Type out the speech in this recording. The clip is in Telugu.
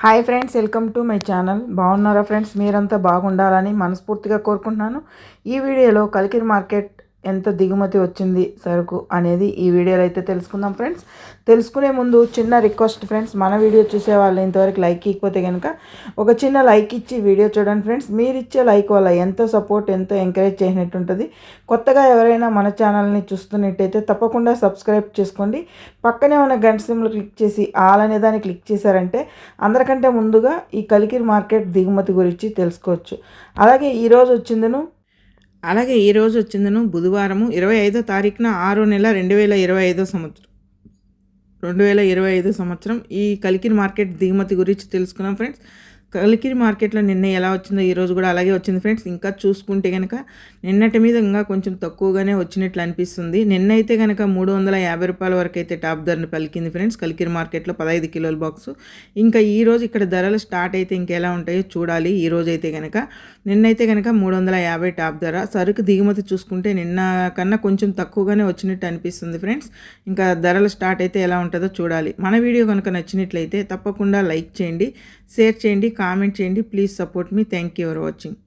Hi friends welcome to my channel బాగున్నారా ఫ్రెండ్స్ మీరంతా బాగుండాలని మనస్ఫూర్తిగా కోరుకుంటున్నాను. ఈ వీడియోలో కలికిరి మార్కెట్ ఎంత దిగుమతి వచ్చింది సరుకు అనేది ఈ వీడియోలో అయితే తెలుసుకుందాం ఫ్రెండ్స్. తెలుసుకునే ముందు చిన్న రిక్వెస్ట్ ఫ్రెండ్స్ మన వీడియో చూసే వాళ్ళు ఇంతవరకు లైక్ ఇకపోతే కనుక ఒక చిన్న లైక్ ఇచ్చి వీడియో చూడండి ఫ్రెండ్స్. మీరు ఇచ్చే లైక్ వల్ల ఎంతో సపోర్ట్ ఎంతో ఎంకరేజ్ చేసినట్టు ఉంటుంది. కొత్తగా ఎవరైనా మన ఛానల్ని చూస్తున్నట్టయితే తప్పకుండా సబ్స్క్రైబ్ చేసుకోండి. పక్కనే ఉన్న గంట సిమ్లు క్లిక్ చేసి ఆల్ అనే దాన్ని క్లిక్ చేశారంటే అందరికంటే ముందుగా ఈ కలికిరి మార్కెట్ దిగుమతి గురించి తెలుసుకోవచ్చు. అలాగే ఈరోజు వచ్చిందను అలాగే ఈరోజు వచ్చిందను బుధవారము ఇరవై ఐదో తారీఖున ఆరో నెల రెండు వేల ఇరవై ఐదో సంవత్సరం. రెండు వేల ఇరవై ఐదో సంవత్సరం ఈ కలికిన్ మార్కెట్ దిగుమతి గురించి తెలుసుకున్నాం ఫ్రెండ్స్. కలికిరి మార్కెట్లో నిన్న ఎలా వచ్చిందో ఈరోజు కూడా అలాగే వచ్చింది ఫ్రెండ్స్. ఇంకా చూసుకుంటే కనుక నిన్నటి మీద ఇంకా కొంచెం తక్కువగానే వచ్చినట్లు అనిపిస్తుంది. నిన్నైతే కనుక మూడు వందల యాభై రూపాయల వరకు అయితే టాప్ ధరను పలికింది ఫ్రెండ్స్. కలికిరి మార్కెట్లో పదహైదు కిలోల బాక్స్. ఇంకా ఈ రోజు ఇక్కడ ధరలు స్టార్ట్ అయితే ఇంకెలా ఉంటాయో చూడాలి. ఈ రోజు అయితే కనుక నిన్నైతే కనుక మూడు వందల యాభై టాప్ ధర. సరుకు దిగుమతి చూసుకుంటే నిన్న కన్నా కొంచెం తక్కువగానే వచ్చినట్టు అనిపిస్తుంది ఫ్రెండ్స్. ఇంకా ధరలు స్టార్ట్ అయితే ఎలా ఉంటుందో చూడాలి. మన వీడియో కనుక నచ్చినట్లయితే తప్పకుండా లైక్ చేయండి షేర్ చేయండి కామెంట్ చేయండి. Please support me. Thank you for watching.